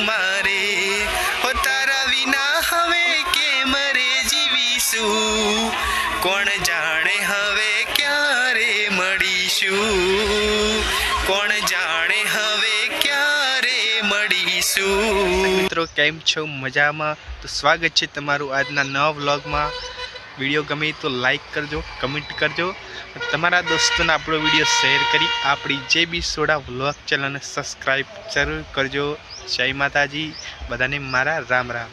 મારે? હો તારા વિના હવે કેમ રે જીવીશું? કોણ જાણે હવે ક્યારે મળીશું? કોણ જાણે હવે ક્યારે મળીશું? મિત્રો, કેમ છો? મજામાં? તો સ્વાગત છે તમારું આજના નવા વ્લોગમાં. વીડિયો ગમે તો લાઈક કરજો કમેન્ટ કરજો. તમારા દોસ્તોને આપણો વીડિયો શેર કરી આપણી જે બી સોડા વ્લોગ ચેનલને સબસ્ક્રાઈબ જરૂર કરજો. જય માતાજી. બધાને મારા રામ રામ.